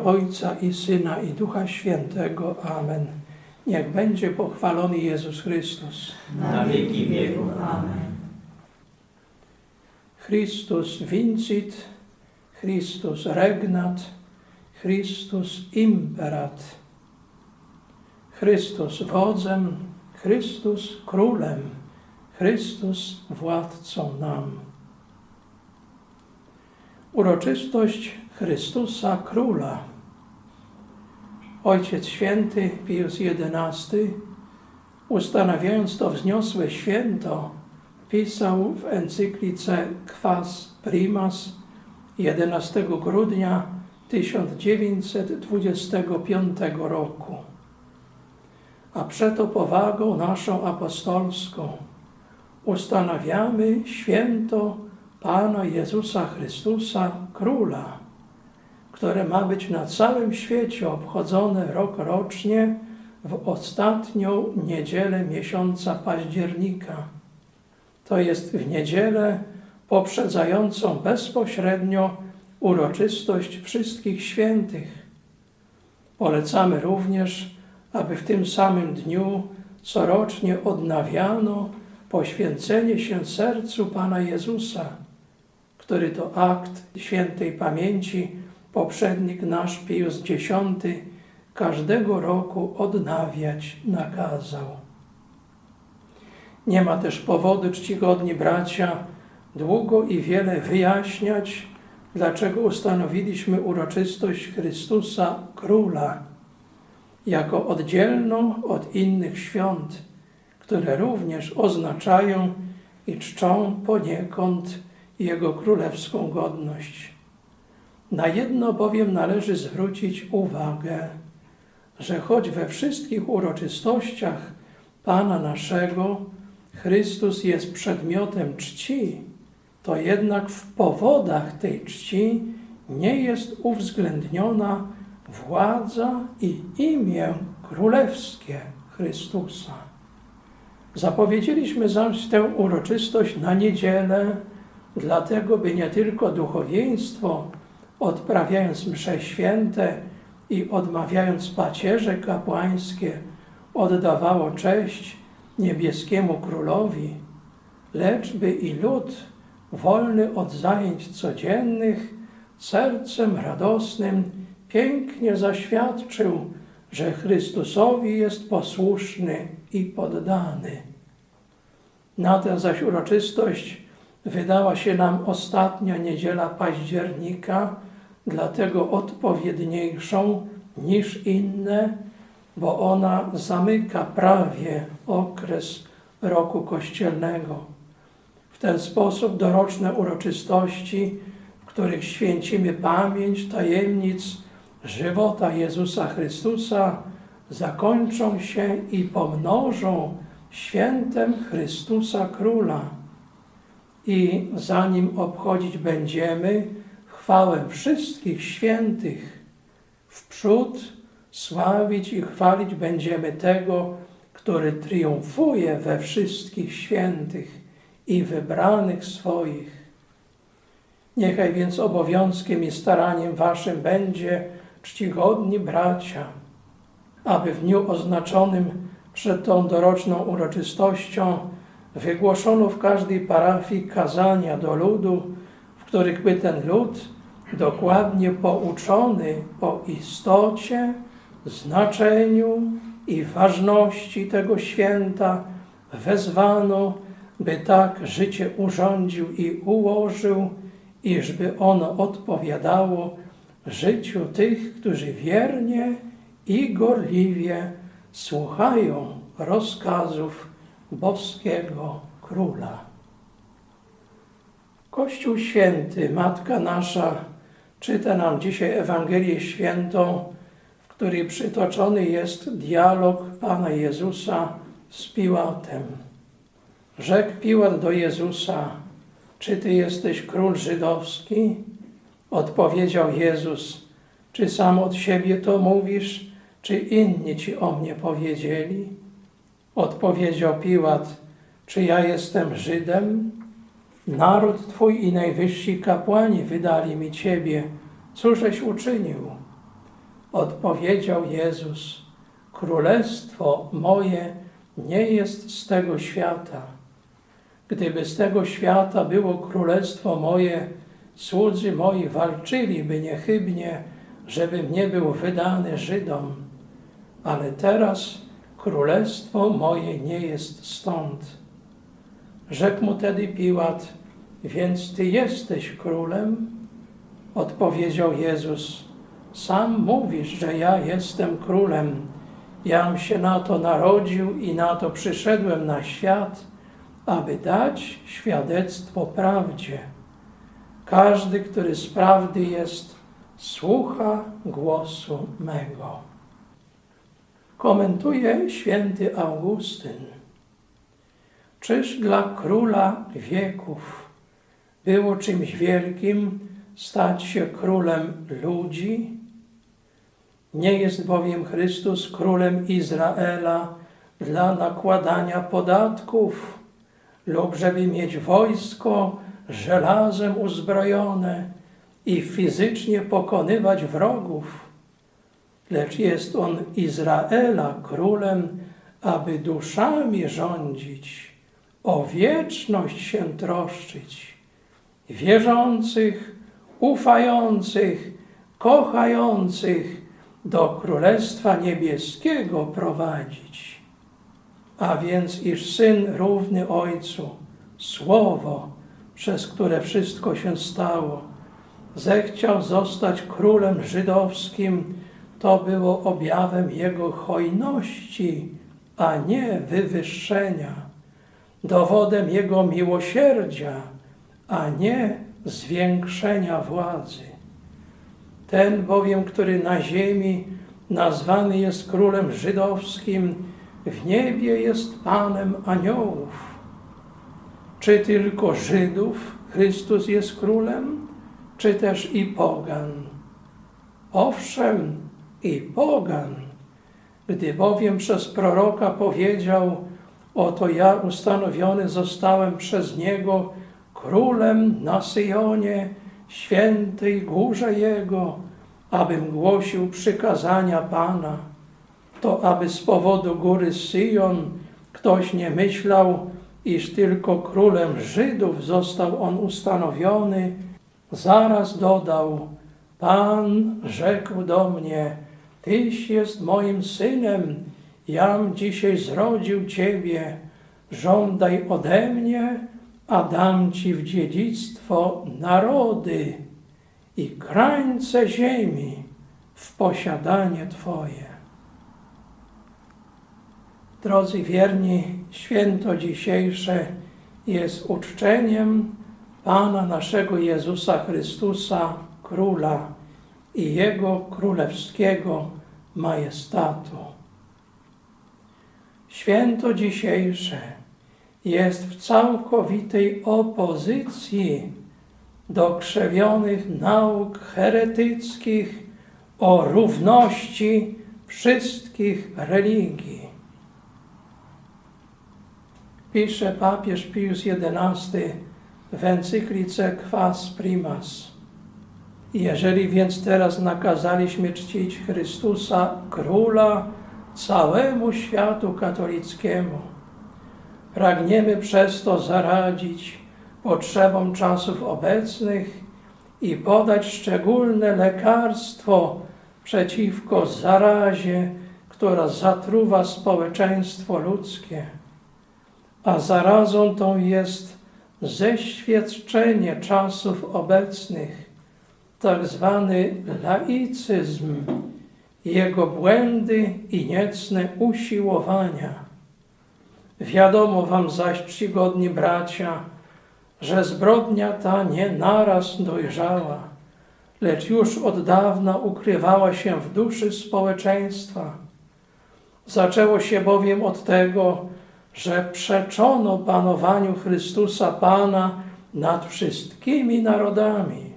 imię Ojca i Syna i Ducha Świętego. Amen. Niech będzie pochwalony Jezus Chrystus. na wieki wieków. Amen. Christus vincit, Christus regnat, Christus imperat. Chrystus wodzem, Chrystus królem, Chrystus władcą nam. Uroczystość Chrystusa Króla. Ojciec Święty Pius XI, ustanawiając to wzniosłe święto, pisał w encyklice Quas Primas 11 grudnia 1925 roku. A przeto powagą naszą apostolską ustanawiamy święto Pana Jezusa Chrystusa Króla, które ma być na całym świecie obchodzone rok rocznie w ostatnią niedzielę miesiąca października. To jest w niedzielę poprzedzającą bezpośrednio uroczystość wszystkich świętych. Polecamy również, aby w tym samym dniu corocznie odnawiano poświęcenie się sercu Pana Jezusa, który to akt świętej pamięci poprzednik nasz Pius X każdego roku odnawiać nakazał. Nie ma też powodu, czcigodni bracia, długo i wiele wyjaśniać, dlaczego ustanowiliśmy uroczystość Chrystusa Króla jako oddzielną od innych świąt, które również oznaczają i czczą poniekąd Jego królewską godność. Na jedno bowiem należy zwrócić uwagę, że choć we wszystkich uroczystościach Pana naszego Chrystus jest przedmiotem czci, to jednak w powodach tej czci nie jest uwzględniona władza i imię królewskie Chrystusa. Zapowiedzieliśmy zaś tę uroczystość na niedzielę, dlatego by nie tylko duchowieństwo, odprawiając msze święte i odmawiając pacierze kapłańskie, oddawało cześć niebieskiemu królowi, lecz by i lud, wolny od zajęć codziennych, sercem radosnym pięknie zaświadczył, że Chrystusowi jest posłuszny i poddany. Na tę zaś uroczystość wydała się nam ostatnia niedziela października, dlatego odpowiedniejszą niż inne, bo ona zamyka prawie okres roku kościelnego. W ten sposób doroczne uroczystości, w których święcimy pamięć tajemnic żywota Jezusa Chrystusa, zakończą się i pomnożą świętem Chrystusa Króla. I zanim obchodzić będziemy chwałę wszystkich świętych, wprzód sławić i chwalić będziemy tego, który triumfuje we wszystkich świętych i wybranych swoich. Niechaj więc obowiązkiem i staraniem waszym będzie, czcigodni bracia, aby w dniu oznaczonym przed tą doroczną uroczystością wygłoszono w każdej parafii kazania do ludu, w których by ten lud, dokładnie pouczony po istocie, znaczeniu i ważności tego święta, wezwano, by tak życie urządził i ułożył, iżby ono odpowiadało życiu tych, którzy wiernie i gorliwie słuchają rozkazów boskiego króla. Kościół Święty, Matka Nasza, czyta nam dzisiaj Ewangelię Świętą, w której przytoczony jest dialog Pana Jezusa z Piłatem. Rzekł Piłat do Jezusa, czy Ty jesteś król żydowski? Odpowiedział Jezus, czy sam od siebie to mówisz, czy inni Ci o mnie powiedzieli? Odpowiedział Piłat, czy ja jestem Żydem? Naród Twój i najwyżsi kapłani wydali mi Ciebie. Cóżeś uczynił? Odpowiedział Jezus: Królestwo moje nie jest z tego świata. Gdyby z tego świata było królestwo moje, słudzy moi walczyliby niechybnie, żebym nie był wydany Żydom. Ale teraz królestwo moje nie jest stąd. Rzekł mu tedy Piłat, więc ty jesteś królem? Odpowiedział Jezus, sam mówisz, że ja jestem królem. Jam się na to narodził i na to przyszedłem na świat, aby dać świadectwo prawdzie. Każdy, który z prawdy jest, słucha głosu mego. Komentuje święty Augustyn. Czyż dla króla wieków było czymś wielkim stać się królem ludzi? Nie jest bowiem Chrystus królem Izraela dla nakładania podatków lub żeby mieć wojsko żelazem uzbrojone i fizycznie pokonywać wrogów, lecz jest on Izraela królem, aby duszami rządzić, o wieczność się troszczyć, wierzących, ufających, kochających do Królestwa Niebieskiego prowadzić. A więc iż Syn równy Ojcu, Słowo, przez które wszystko się stało, zechciał zostać królem żydowskim, to było objawem Jego hojności, a nie wywyższenia, dowodem Jego miłosierdzia, a nie zwiększenia władzy. Ten bowiem, który na ziemi nazwany jest królem żydowskim, w niebie jest Panem aniołów. Czy tylko Żydów Chrystus jest królem, czy też i pogan? Owszem, i pogan. Gdy bowiem przez proroka powiedział, oto ja ustanowiony zostałem przez Niego królem na Syjonie, świętej górze Jego, abym głosił przykazania Pana, to aby z powodu góry Syjon ktoś nie myślał, iż tylko królem Żydów został on ustanowiony, zaraz dodał, Pan rzekł do mnie, Tyś jest moim synem, jam dzisiaj zrodził Ciebie, żądaj ode mnie, a dam Ci w dziedzictwo narody i krańce ziemi w posiadanie Twoje. Drodzy wierni, święto dzisiejsze jest uczczeniem Pana naszego Jezusa Chrystusa, Króla i Jego królewskiego majestatu. Święto dzisiejsze jest w całkowitej opozycji do krzewionych nauk heretyckich o równości wszystkich religii. Pisze papież Pius XI w encyklice Quas Primas. Jeżeli więc teraz nakazaliśmy czcić Chrystusa, Króla, całemu światu katolickiemu, pragniemy przez to zaradzić potrzebom czasów obecnych i podać szczególne lekarstwo przeciwko zarazie, która zatruwa społeczeństwo ludzkie. A zarazą tą jest zeświadczenie czasów obecnych, tak zwany laicyzm, jego błędy i niecne usiłowania. Wiadomo wam zaś, czcigodni bracia, że zbrodnia ta nie naraz dojrzała, lecz już od dawna ukrywała się w duszy społeczeństwa. Zaczęło się bowiem od tego, że przeczono panowaniu Chrystusa Pana nad wszystkimi narodami.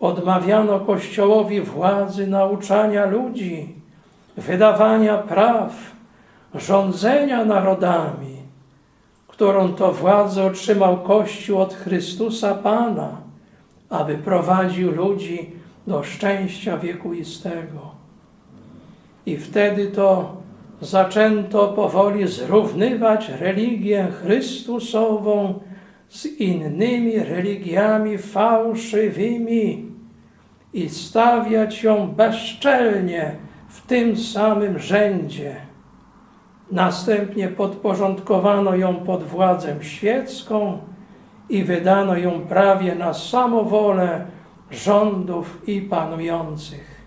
Odmawiano Kościołowi władzy nauczania ludzi, wydawania praw, rządzenia narodami, którą to władzę otrzymał Kościół od Chrystusa Pana, aby prowadził ludzi do szczęścia wiekuistego. I wtedy to zaczęto powoli zrównywać religię Chrystusową z innymi religiami fałszywymi i stawiać ją bezczelnie w tym samym rzędzie. Następnie podporządkowano ją pod władzę świecką i wydano ją prawie na samowolę rządów i panujących.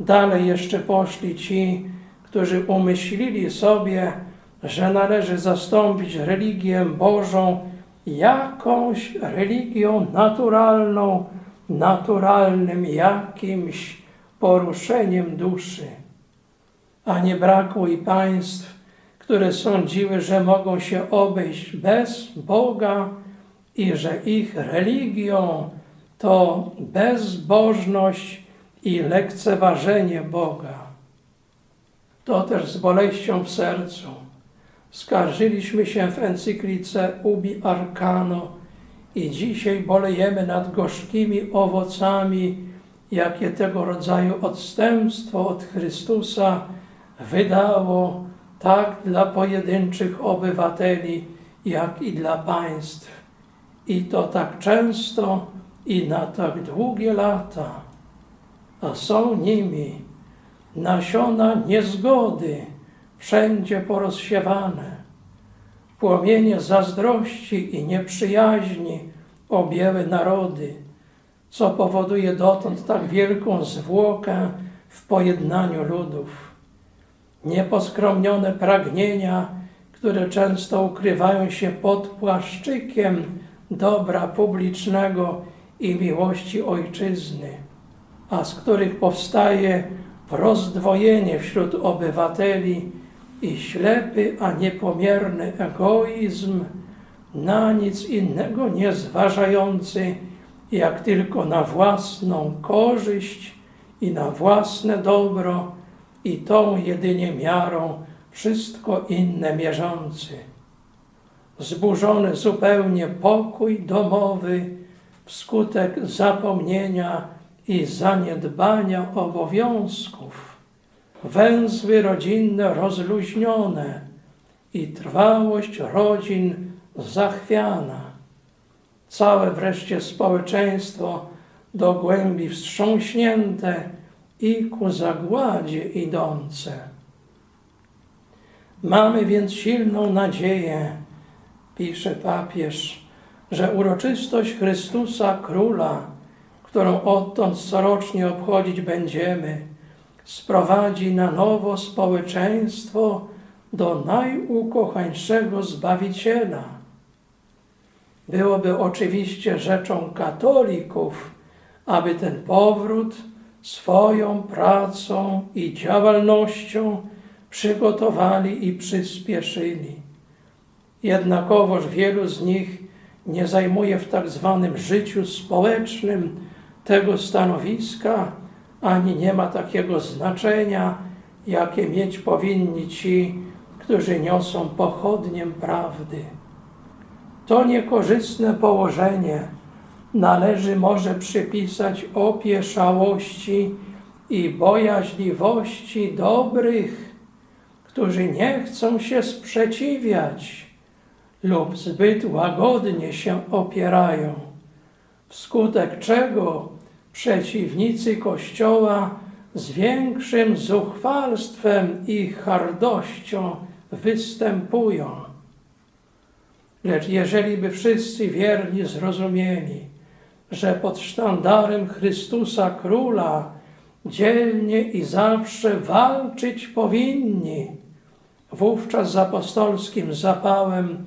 Dalej jeszcze poszli ci, którzy umyślili sobie, że należy zastąpić religię Bożą jakąś religią naturalną, naturalnym jakimś poruszeniem duszy. A nie brakło i państw, które sądziły, że mogą się obejść bez Boga i że ich religią to bezbożność i lekceważenie Boga. To też z boleścią w sercu skarżyliśmy się w encyklice Ubi Arcano i dzisiaj bolejemy nad gorzkimi owocami, jakie tego rodzaju odstępstwo od Chrystusa wydało tak dla pojedynczych obywateli, jak i dla państw. I to tak często i na tak długie lata. A są nimi nasiona niezgody, wszędzie porozsiewane. Płomienie zazdrości i nieprzyjaźni objęły narody, co powoduje dotąd tak wielką zwłokę w pojednaniu ludów. Nieposkromnione pragnienia, które często ukrywają się pod płaszczykiem dobra publicznego i miłości ojczyzny, a z których powstaje rozdwojenie wśród obywateli i ślepy, a niepomierny egoizm, na nic innego nie zważający, jak tylko na własną korzyść i na własne dobro i tą jedynie miarą wszystko inne mierzący. Zburzony zupełnie pokój domowy wskutek zapomnienia i zaniedbania obowiązków, węzły rodzinne rozluźnione i trwałość rodzin zachwiana. Całe wreszcie społeczeństwo do głębi wstrząśnięte i ku zagładzie idące. Mamy więc silną nadzieję, pisze papież, że uroczystość Chrystusa Króla, którą odtąd corocznie obchodzić będziemy, sprowadzi na nowo społeczeństwo do najukochańszego Zbawiciela. Byłoby oczywiście rzeczą katolików, aby ten powrót swoją pracą i działalnością przygotowali i przyspieszyli. Jednakowoż wielu z nich nie zajmuje w tak zwanym życiu społecznym tego stanowiska, ani nie ma takiego znaczenia, jakie mieć powinni ci, którzy niosą pochodniem prawdy. To niekorzystne położenie należy może przypisać opieszałości i bojaźliwości dobrych, którzy nie chcą się sprzeciwiać lub zbyt łagodnie się opierają, wskutek czego przeciwnicy Kościoła z większym zuchwalstwem i hardością występują. Lecz jeżeli by wszyscy wierni zrozumieli, że pod sztandarem Chrystusa Króla dzielnie i zawsze walczyć powinni, wówczas z apostolskim zapałem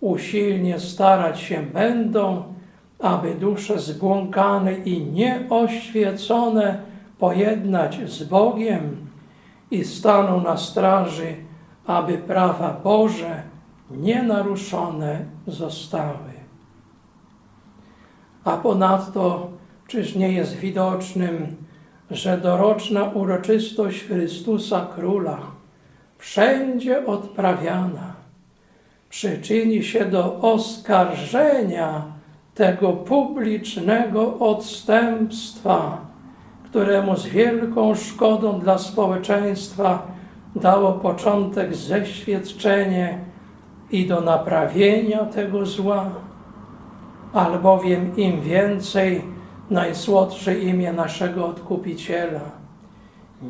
usilnie starać się będą, aby dusze zbłąkane i nieoświecone pojednać z Bogiem i staną na straży, aby prawa Boże nienaruszone zostały. A ponadto, czyż nie jest widocznym, że doroczna uroczystość Chrystusa Króla, wszędzie odprawiana, przyczyni się do oskarżenia tego publicznego odstępstwa, któremu z wielką szkodą dla społeczeństwa dało początek zeświadczenie i do naprawienia tego zła, albowiem im więcej najsłodsze imię naszego Odkupiciela.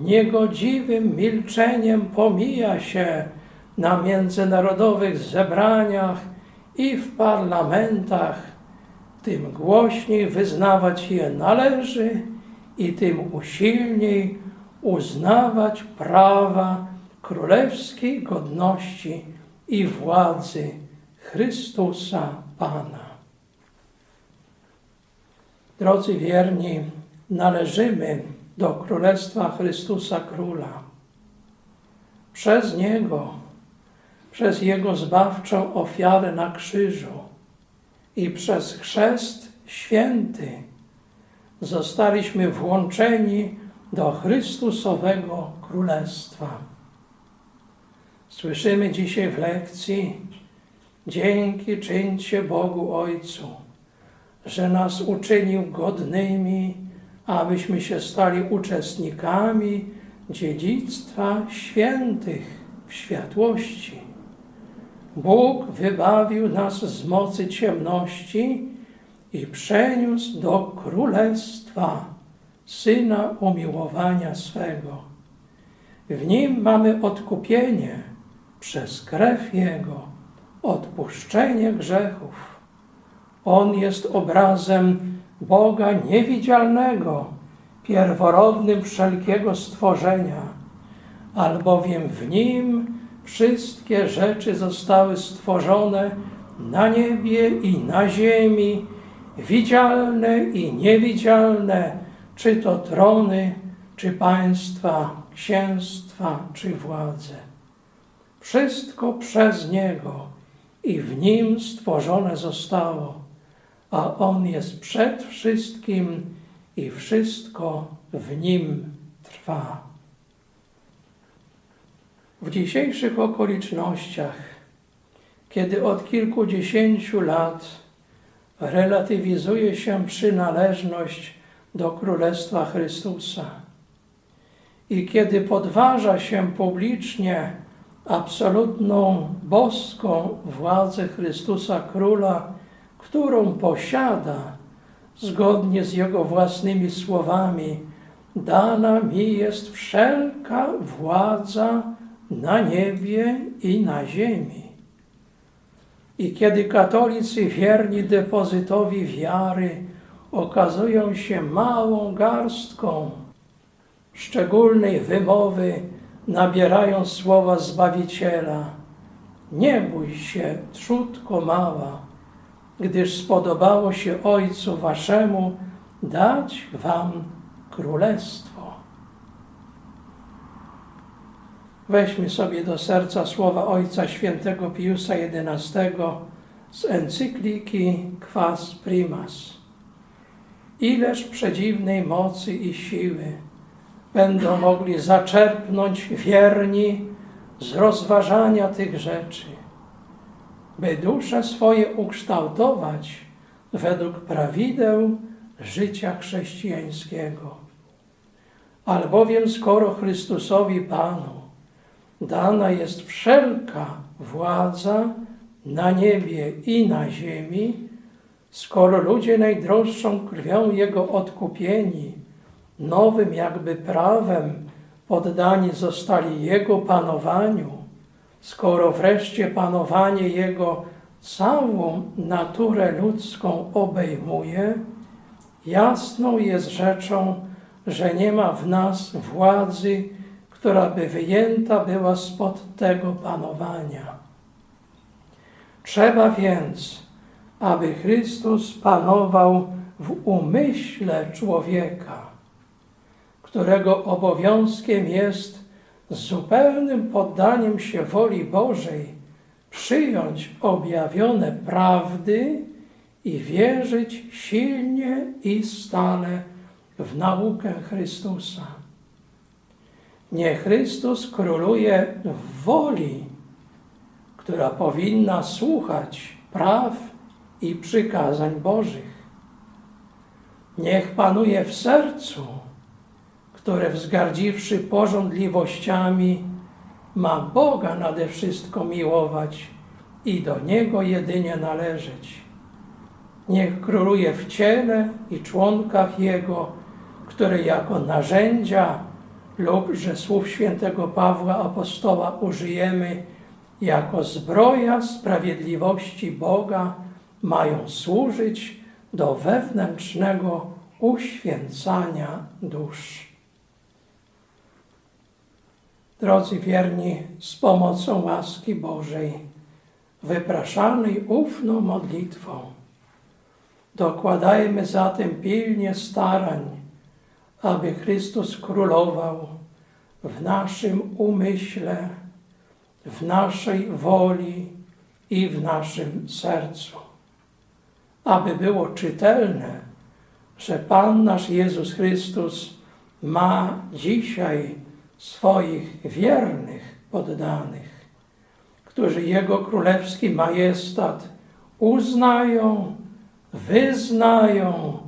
Niegodziwym milczeniem pomija się na międzynarodowych zebraniach i w parlamentach, tym głośniej wyznawać je należy i tym usilniej uznawać prawa królewskiej godności i władzy Chrystusa Pana. Drodzy wierni, należymy do Królestwa Chrystusa Króla. Przez Niego, przez Jego zbawczą ofiarę na krzyżu i przez chrzest święty zostaliśmy włączeni do Chrystusowego Królestwa. Słyszymy dzisiaj w lekcji: Dzięki czyńcie Bogu Ojcu, że nas uczynił godnymi, abyśmy się stali uczestnikami dziedzictwa świętych w światłości. Bóg wybawił nas z mocy ciemności i przeniósł do królestwa Syna umiłowania swego. W nim mamy odkupienie przez krew Jego, odpuszczenie grzechów. On jest obrazem Boga niewidzialnego, pierworodnym wszelkiego stworzenia, albowiem w Nim wszystkie rzeczy zostały stworzone na niebie i na ziemi, widzialne i niewidzialne, czy to trony, czy państwa, księstwa, czy władze. Wszystko przez Niego i w Nim stworzone zostało, a On jest przed wszystkim i wszystko w Nim trwa. W dzisiejszych okolicznościach, kiedy od kilkudziesięciu lat relatywizuje się przynależność do Królestwa Chrystusa i kiedy podważa się publicznie absolutną boską władzę Chrystusa Króla, którą posiada zgodnie z Jego własnymi słowami, dana mi jest wszelka władza na niebie i na ziemi. I kiedy katolicy wierni depozytowi wiary okazują się małą garstką, szczególnej wymowy nabierają słowa Zbawiciela. Nie bój się, trzutko mała, gdyż spodobało się Ojcu Waszemu dać Wam królestwo. Weźmy sobie do serca słowa Ojca Świętego Piusa XI z encykliki Quas Primas. Ileż przedziwnej mocy i siły będą mogli zaczerpnąć wierni z rozważania tych rzeczy, by dusze swoje ukształtować według prawideł życia chrześcijańskiego. Albowiem skoro Chrystusowi Panu dana jest wszelka władza na niebie i na ziemi, skoro ludzie najdroższą krwią Jego odkupieni, nowym jakby prawem poddani zostali Jego panowaniu, skoro wreszcie panowanie Jego całą naturę ludzką obejmuje, jasną jest rzeczą, że nie ma w nas władzy, która by wyjęta była spod tego panowania. Trzeba więc, aby Chrystus panował w umyśle człowieka, którego obowiązkiem jest z zupełnym poddaniem się woli Bożej przyjąć objawione prawdy i wierzyć silnie i stale w naukę Chrystusa. Nie Chrystus króluje w woli, która powinna słuchać praw i przykazań Bożych. Niech panuje w sercu, które wzgardziwszy porządliwościami, ma Boga nade wszystko miłować i do Niego jedynie należeć. Niech króluje w ciele i członkach Jego, które jako narzędzia lub, że słów świętego Pawła apostoła użyjemy, jako zbroja sprawiedliwości Boga mają służyć do wewnętrznego uświęcania dusz. Drodzy wierni, z pomocą łaski Bożej, wypraszanej ufną modlitwą, dokładajmy zatem pilnie starań, aby Chrystus królował w naszym umyśle, w naszej woli i w naszym sercu. Aby było czytelne, że Pan nasz Jezus Chrystus ma dzisiaj swoich wiernych poddanych, którzy Jego królewski majestat uznają, wyznają,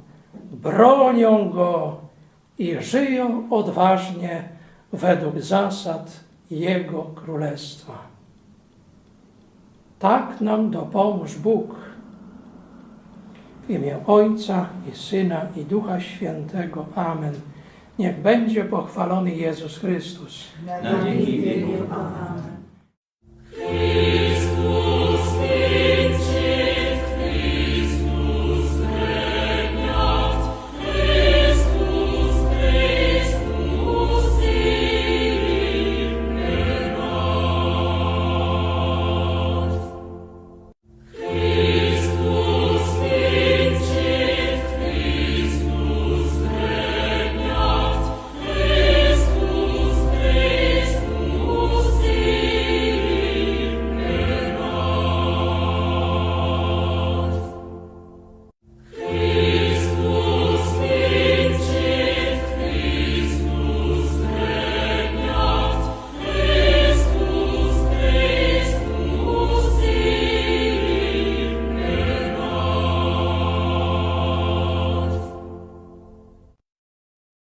bronią Go i żyją odważnie według zasad Jego Królestwa. Tak nam dopomóż Bóg. W imię Ojca i Syna i Ducha Świętego. Amen. Niech będzie pochwalony Jezus Chrystus. Na wieki. Amen.